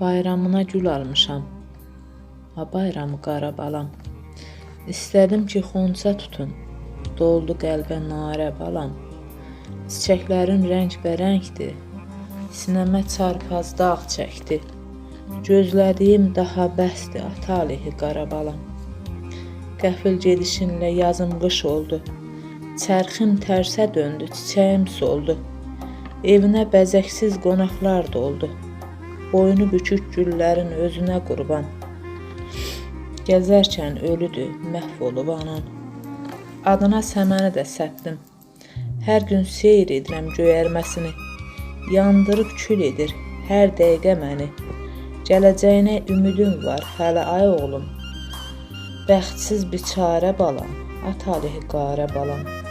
Bayramına gül almışam. Ha bayramı qara balam. İstədim ki, xonça tutun. Doldu qəlbə narə balam. Çiçəklərin rəngbərəngdir. Sinəmə çarpaz dağ çəkdi. Gözlədiyim daha bəsdir, atalihi qara balam. Qəfil gedişinlə yazım qış oldu. Çərxim tərsə döndü, çiçəyim soldu. Evinə bəzəksiz qonaqlar doldu. Boynu bükük güllərin özünə qurban. Gəzərkən ölüdür, məhv olub anan. Adına səməni də səpdim. Hər gün seyr edirəm göyərməsini. Yandırıb kül edir hər dəqiqə məni. Gələcəyinə ümidim var, hələ ay oğlum. Bəxtsiz biçarə balam, atalihi qarə balam.